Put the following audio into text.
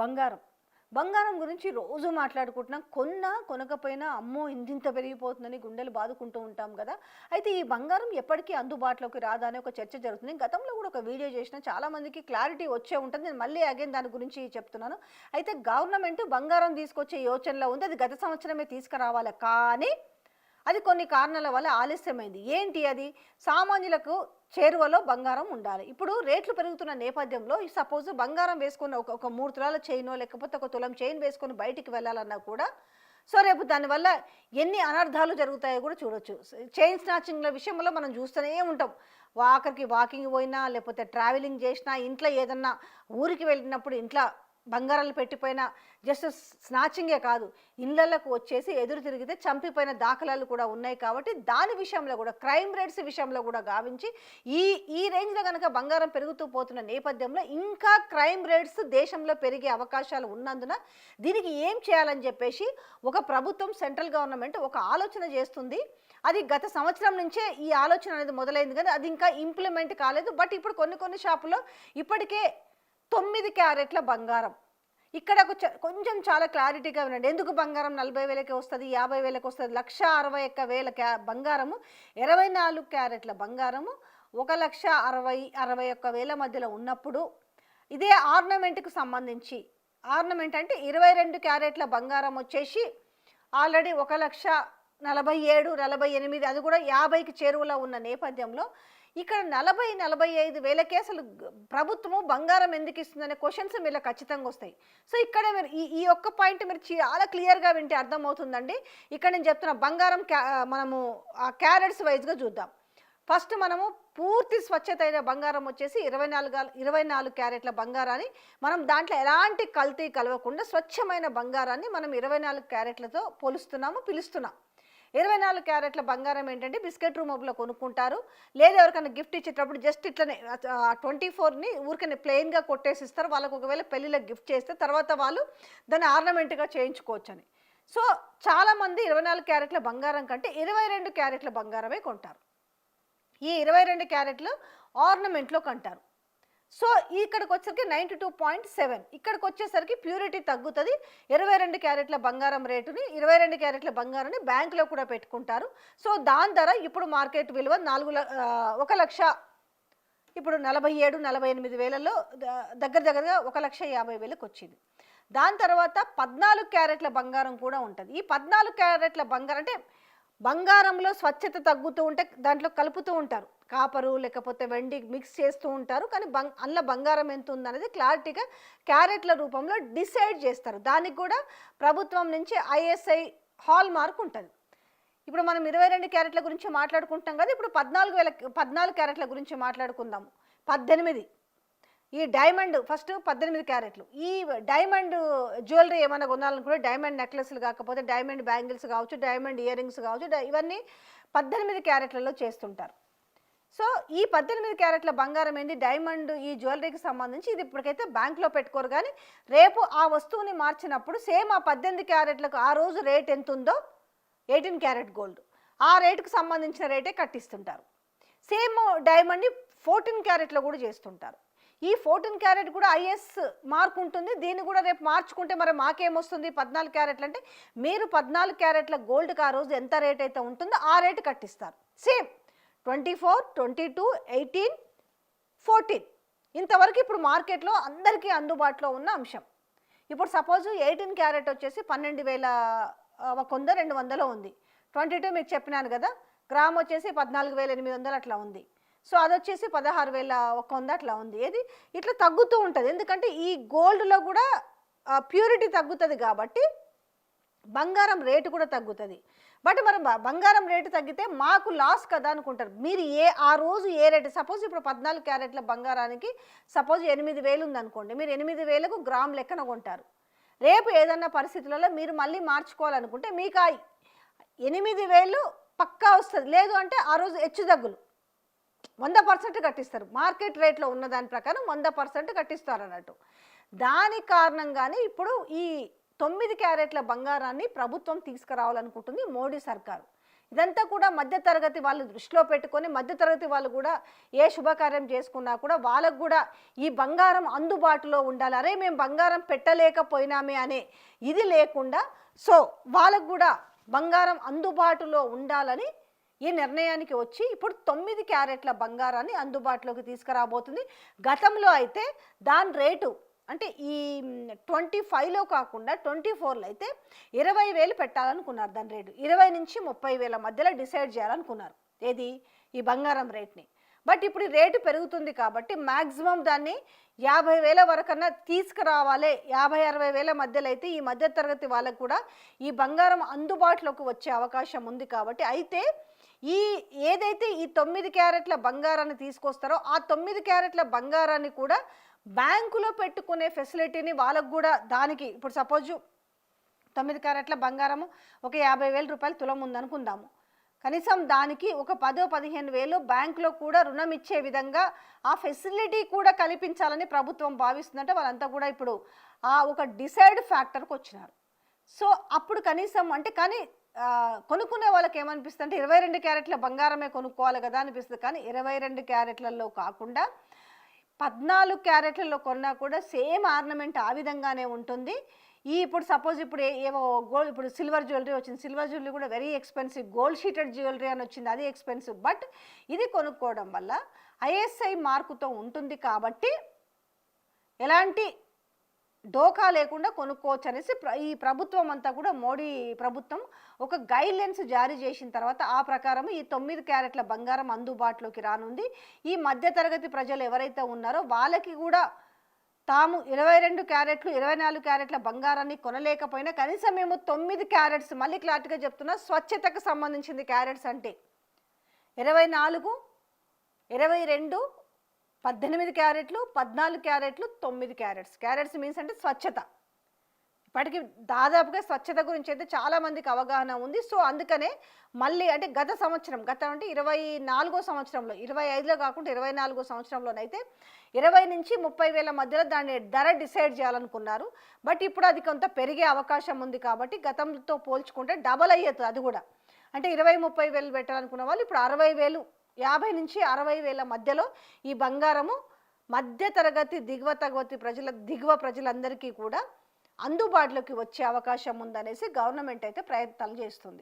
బంగారం. బంగారం గురించి రోజు మాట్లాడుకుంటున్నాం కొన్నా కొనకపోయినా అమ్మో ఇంతింత పెరిగిపోతుందని గుండెలు బాదుకుంటూ ఉంటాం కదా. అయితే ఈ బంగారం ఎప్పటికీ అందుబాటులోకి రాదా అనే ఒక చర్చ జరుగుతుంది. గతంలో కూడా ఒక వీడియో చేసిన చాలామందికి క్లారిటీ వచ్చే ఉంటుంది. నేను మళ్ళీ అగైన్ దాని గురించి చెప్తున్నాను. అయితే గవర్నమెంట్ బంగారం తీసుకొచ్చే యోచనలో ఉంది. అది గత సంవత్సరమే తీసుకురావాలి. కానీ అది కొన్ని కారణాల వల్ల ఆలస్యమైంది. ఏంటి అది? సామాన్యులకు చేరువలో బంగారం ఉండాలి. ఇప్పుడు రేట్లు పెరుగుతున్న నేపథ్యంలో సపోజ్ బంగారం వేసుకున్న ఒక ఒక మూడు తులాల చైనో లేకపోతే ఒక తులం చైన్ వేసుకొని బయటికి వెళ్ళాలన్నా కూడా సో రేపు దానివల్ల ఎన్ని అనర్థాలు జరుగుతాయో కూడా చూడొచ్చు. చైన్ స్నాచింగ్ల విషయంలో మనం చూస్తూనే ఉంటాం. ఆఖరికి వాకింగ్ పోయినా లేకపోతే ట్రావెలింగ్ చేసినా ఇంట్లో ఏదన్నా ఊరికి వెళ్ళినప్పుడు ఇంట్లో బంగారాలు పెట్టిపోయిన జస్ట్ స్నాచింగే కాదు. ఇళ్ళకు వచ్చేసి ఎదురు తిరిగితే చంపిపోయిన దాఖలాలు కూడా ఉన్నాయి కాబట్టి దాని విషయంలో కూడా క్రైమ్ రేట్స్ విషయంలో కూడా గావించి ఈ ఈ రేంజ్లో కనుక బంగారం పెరుగుతూ పోతున్న నేపథ్యంలో ఇంకా క్రైమ్ రేట్స్ దేశంలో పెరిగే అవకాశాలు ఉన్నందున దీనికి ఏం చేయాలని చెప్పేసి ఒక ప్రభుత్వం సెంట్రల్ గవర్నమెంట్ ఒక ఆలోచన చేస్తుంది. అది గత సంవత్సరం నుంచే ఈ ఆలోచన అనేది మొదలైంది కానీ అది ఇంకా ఇంప్లిమెంట్ కాలేదు. బట్ ఇప్పుడు కొన్ని కొన్ని షాపుల్లో ఇప్పటికే తొమ్మిది క్యారెట్ల బంగారం. ఇక్కడ చ- కొంచెం చాలా క్లారిటీగా వినండి. ఎందుకు బంగారం నలభై వేలకి వస్తుంది యాభై వేలకు వస్తుంది లక్ష అరవై ఒక్క వేల క్యా బంగారము ఇరవై నాలుగు క్యారెట్ల బంగారము ఒక లక్ష అరవై అరవై ఒక్క వేల మధ్యలో ఉన్నప్పుడు ఇదే ఆర్నమెంట్కి సంబంధించి ఆర్నమెంట్ అంటే ఇరవై రెండు క్యారెట్ల బంగారం వచ్చేసి ఆల్రెడీ ఒక లక్ష నలభై ఏడు నలభై ఎనిమిది అది కూడా యాభైకి చేరువలో ఉన్న నేపథ్యంలో ఇక్కడ నలభై నలభై ఐదు వేల కేసులు ప్రభుత్వము బంగారం ఎందుకు ఇస్తుందనే క్వశ్చన్స్ మీలో ఖచ్చితంగా వస్తాయి. సో ఇక్కడ మీరు ఈ ఈ ఒక్క పాయింట్ మీరు చాలా క్లియర్గా వింటే అర్థమవుతుందండి. ఇక్కడ నేను చెప్తున్న బంగారం క్యా మనము క్యారెట్స్ వైజ్గా చూద్దాం. ఫస్ట్ మనము పూర్తి స్వచ్ఛత అయిన బంగారం వచ్చేసి ఇరవై నాలుగు ఇరవై నాలుగు క్యారెట్ల బంగారాన్ని మనం దాంట్లో ఎలాంటి కల్తీ కలవకుండా స్వచ్ఛమైన బంగారాన్ని మనం ఇరవై నాలుగు క్యారెట్లతో పోలుస్తున్నాము పిలుస్తున్నాం. ఇరవై నాలుగు క్యారెట్ల బంగారం ఏంటంటే బిస్కెట్ రూమ్లో కొనుక్కుంటారు. లేదా ఎవరికైనా గిఫ్ట్ ఇచ్చేటప్పుడు జస్ట్ ఇట్లనే ట్వంటీ ఫోర్ని ఊరికనే ప్లెయిన్గా కొట్టేసి ఇస్తారు. వాళ్ళకు ఒకవేళ పెళ్ళిలో గిఫ్ట్ చేస్తే తర్వాత వాళ్ళు దాన్ని ఆర్నమెంట్గా చేయించుకోవచ్చు అని సో చాలామంది ఇరవై నాలుగు క్యారెట్ల బంగారం కంటే ఇరవై రెండు క్యారెట్ల బంగారమే కొంటారు. ఈ ఇరవై రెండు క్యారెట్లు ఆర్నమెంట్లో కంటారు. సో ఇక్కడికి వచ్చేసరికి నైంటీ టూ పాయింట్ సెవెన్. ఇక్కడికి వచ్చేసరికి ప్యూరిటీ తగ్గుతుంది. ఇరవై రెండు క్యారెట్ల బంగారం రేటుని ఇరవై రెండు క్యారెట్ల బంగారాన్ని బ్యాంకులో కూడా పెట్టుకుంటారు. సో దాని ధర ఇప్పుడు మార్కెట్ విలువ నాలుగు ఒక లక్ష ఇప్పుడు నలభై ఏడు నలభై ఎనిమిది వేలలో ద- దగ్గర దగ్గరగా ఒక లక్ష యాభై వేలకు వచ్చింది. దాని తర్వాత పద్నాలుగు క్యారెట్ల బంగారం కూడా ఉంటుంది. ఈ పద్నాలుగు క్యారెట్ల బంగారం అంటే బంగారంలో స్వచ్ఛత తగ్గుతూ ఉంటే దాంట్లో కలుపుతూ ఉంటారు. కాపరు లేకపోతే వెండి మిక్స్ చేస్తూ ఉంటారు. కానీ బంగ్ అందులో బంగారం ఎంత ఉందనేది క్లారిటీగా క్యారెట్ల రూపంలో డిసైడ్ చేస్తారు. దానికి కూడా ప్రభుత్వం నుంచి ఐఎస్ఐ హాల్ మార్క్ ఉంటుంది. ఇప్పుడు మనం ఇరవై రెండు క్యారెట్ల గురించి మాట్లాడుకుంటాం కదా ఇప్పుడు పద్నాలుగు వేల పద్నాలుగు క్యారెట్ల గురించి మాట్లాడుకుందాము పద్దెనిమిది. ఈ డైమండ్ ఫస్ట్ పద్దెనిమిది క్యారెట్లు. ఈ డైమండ్ జ్యువెలరీ ఏమైనా కొనాలనుకుంటే డైమండ్ నెక్లెస్లు కాకపోతే డైమండ్ బ్యాంగిల్స్ కావచ్చు డైమండ్ ఇయర్ రింగ్స్ కావచ్చు ఇవన్నీ పద్దెనిమిది క్యారెట్లలో చేస్తుంటారు. సో ఈ పద్దెనిమిది క్యారెట్ల బంగారం ఏంది? డైమండ్ ఈ జ్యువెలరీకి సంబంధించి ఇది ఇప్పటికైతే బ్యాంక్లో పెట్టుకోరు కానీ రేపు ఆ వస్తువుని మార్చినప్పుడు సేమ్ ఆ పద్దెనిమిది క్యారెట్లకు ఆ రోజు రేట్ ఎంత ఉందో ఎయిటీన్ క్యారెట్ గోల్డ్. ఆ రేటుకు సంబంధించిన రేటే కట్టిస్తుంటారు. సేమ్ డైమండ్ని ఫోర్టీన్ క్యారెట్లో కూడా చేస్తుంటారు. ఈ ఫోర్టీన్ క్యారెట్ కూడా ఐఎస్ మార్క్ ఉంటుంది. దీన్ని కూడా రేపు మార్చుకుంటే మరి మాకేమొస్తుంది? పద్నాలుగు క్యారెట్లు అంటే మీరు పద్నాలుగు క్యారెట్ల గోల్డ్కి ఆ రోజు ఎంత రేట్ అయితే ఉంటుందో ఆ rate కట్టిస్తారు. Same twenty four twenty two eighteen fourteen. ఇంతవరకు ఇప్పుడు మార్కెట్లో అందరికీ అందుబాటులో ఉన్న అంశం. ఇప్పుడు సపోజ్ ఎయిటీన్ క్యారెట్ వచ్చేసి పన్నెండు వేల ఒక వంద రెండు వందలో ఉంది. ట్వంటీ టూ మీకు చెప్పినాను కదా గ్రామ్ వచ్చేసి పద్నాలుగు వేల ఎనిమిది వందలు అట్లా ఉంది. సో అది వచ్చేసి పదహారు వేల ఒక వంద అట్లా ఉంది. ఏది? ఇట్లా తగ్గుతూ ఉంటుంది. ఎందుకంటే ఈ గోల్డ్లో కూడా ప్యూరిటీ తగ్గుతుంది కాబట్టి బంగారం రేటు కూడా తగ్గుతుంది. బట్ మరి బంగారం రేటు తగ్గితే మాకు లాస్ కదా అనుకుంటారు. మీరు ఏ ఆ రోజు ఏ రేటు సపోజ్ ఇప్పుడు పద్నాలుగు క్యారెట్ల బంగారానికి సపోజ్ ఎనిమిది వేలు ఉందనుకోండి మీరు ఎనిమిది వేలకు గ్రామ్ లెక్కన కొంటారు. రేపు ఏదన్నా పరిస్థితులలో మీరు మళ్ళీ మార్చుకోవాలనుకుంటే మీకు ఆ ఎనిమిది వేలు పక్కా వస్తుంది. లేదు అంటే ఆ రోజు హెచ్చు తగ్గులు. వంద పర్సెంట్ కట్టిస్తారు. మార్కెట్ రేట్లో ఉన్న దాని ప్రకారం వంద పర్సెంట్ కట్టిస్తారు అన్నట్టు దాని కారణంగానే ఇప్పుడు ఈ తొమ్మిది క్యారెట్ల బంగారాన్ని ప్రభుత్వం తీసుకురావాలనుకుంటుంది మోడీ సర్కారు. ఇదంతా కూడా మధ్యతరగతి వాళ్ళు దృష్టిలో పెట్టుకొని మధ్యతరగతి వాళ్ళు కూడా ఏ శుభకార్యం చేసుకున్నా కూడా వాళ్ళకు కూడా ఈ బంగారం అందుబాటులో ఉండాలి. అరే మేము బంగారం పెట్టలేకపోయినామే అనే ఇది లేకుండా సో వాళ్ళకు కూడా బంగారం అందుబాటులో ఉండాలని ఈ నిర్ణయానికి వచ్చి ఇప్పుడు తొమ్మిది క్యారెట్ల బంగారాన్ని అందుబాటులోకి తీసుకురాబోతుంది. గతంలో అయితే దాని రేటు అంటే ఈ ట్వంటీ ఫైవ్లో కాకుండా ట్వంటీ ఫోర్లో అయితే ఇరవై వేలు పెట్టాలనుకున్నారు దాని రేటు. ఇరవై నుంచి ముప్పై వేల మధ్యలో డిసైడ్ చేయాలనుకున్నారు ఏది? ఈ బంగారం రేట్ని. బట్ ఇప్పుడు రేటు పెరుగుతుంది కాబట్టి మ్యాక్సిమం దాన్ని యాభై వేల వరకన్నా తీసుకురావాలి. యాభై అరవై వేల మధ్యలో అయితే ఈ మధ్య తరగతి వాళ్ళకు కూడా ఈ బంగారం అందుబాటులోకి వచ్చే అవకాశం ఉంది కాబట్టి అయితే ఈ ఏదైతే ఈ తొమ్మిది క్యారెట్ల బంగారాన్ని తీసుకొస్తారో ఆ తొమ్మిది క్యారెట్ల బంగారాన్ని కూడా బ్యాంకులో పెట్టుకునే ఫెసిలిటీని వాళ్ళకు కూడా దానికి ఇప్పుడు సపోజ్ తొమ్మిది క్యారెట్ల బంగారము ఒక యాభై వేల రూపాయలు తులం ఉందనుకుందాము. కనీసం దానికి ఒక పదో పదిహేను వేలు బ్యాంకులో కూడా రుణం ఇచ్చే విధంగా ఆ ఫెసిలిటీ కూడా కల్పించాలని ప్రభుత్వం భావిస్తుందంటే వాళ్ళంతా కూడా ఇప్పుడు ఆ ఒక డిసైడ్ ఫ్యాక్టర్కి వచ్చినారు. సో అప్పుడు కనీసం అంటే కానీ కొనుక్కునే వాళ్ళకి ఏమనిపిస్తుంది అంటే ఇరవై రెండు క్యారెట్ల బంగారమే కొనుక్కోవాలి కదా అనిపిస్తుంది. కానీ ఇరవై రెండు క్యారెట్లలో కాకుండా పద్నాలుగు క్యారెట్లలో కొన్నా కూడా సేమ్ ఆర్నమెంట్ ఆ విధంగానే ఉంటుంది. ఈ ఇప్పుడు సపోజ్ ఇప్పుడు ఏవో గోల్డ్ ఇప్పుడు సిల్వర్ జ్యువెలరీ వచ్చింది. సిల్వర్ జ్యువెలరీ కూడా very expensive gold sheeted jewellery అని వచ్చింది. అది ఎక్స్పెన్సివ్. బట్ ఇది కొనుక్కోవడం వల్ల ఐఎస్ఐ మార్కుతో ఉంటుంది కాబట్టి ఎలాంటి డోకా లేకుండా కొనుక్కోవచ్చు అనేసి ప్ర- ఈ ప్రభుత్వం అంతా కూడా మోడీ ప్రభుత్వం ఒక గైడ్ లైన్స్ జారీ చేసిన తర్వాత ఆ ప్రకారం ఈ తొమ్మిది క్యారెట్ల బంగారం అందుబాటులోకి రానుంది. ఈ మధ్యతరగతి ప్రజలు ఎవరైతే ఉన్నారో వాళ్ళకి కూడా తాము ఇరవై రెండు క్యారెట్లు ఇరవై నాలుగు క్యారెట్ల బంగారాన్ని కొనలేకపోయినా కనీసం మేము తొమ్మిది క్యారెట్స్ మళ్ళీ క్లారిటీగా చెప్తున్నా స్వచ్ఛతకు సంబంధించింది క్యారెట్స్ అంటే ఇరవై నాలుగు ఇరవై రెండు పద్దెనిమిది క్యారెట్లు పద్నాలుగు క్యారెట్లు తొమ్మిది క్యారెట్స్. క్యారెట్స్ మీన్స్ అంటే స్వచ్ఛత. ఇప్పటికి దాదాపుగా స్వచ్ఛత గురించి అయితే చాలా మందికి అవగాహన ఉంది. సో అందుకనే మళ్ళీ అంటే గత సంవత్సరం గత అంటే ఇరవై నాలుగో సంవత్సరంలో ఇరవై ఐదులో కాకుండా ఇరవై నాలుగో సంవత్సరంలోనైతే ఇరవై నుంచి ముప్పై వేల మధ్యలో దాని ధర డిసైడ్ చేయాలనుకున్నారు. బట్ ఇప్పుడు అది కొంత పెరిగే అవకాశం ఉంది కాబట్టి గతంతో పోల్చుకుంటే డబల్ అయ్యేది అది కూడా. అంటే ఇరవై ముప్పై వేలు పెట్టాలనుకున్న వాళ్ళు ఇప్పుడు అరవై వేలు యాభై నుంచి అరవై వేల మధ్యలో ఈ బంగారము మధ్య తరగతి దిగువ తరగతి ప్రజల దిగువ ప్రజలందరికీ కూడా అందుబాటులోకి వచ్చే అవకాశం ఉందనేసి గవర్నమెంట్ అయితే ప్రయత్నాలు చేస్తుంది.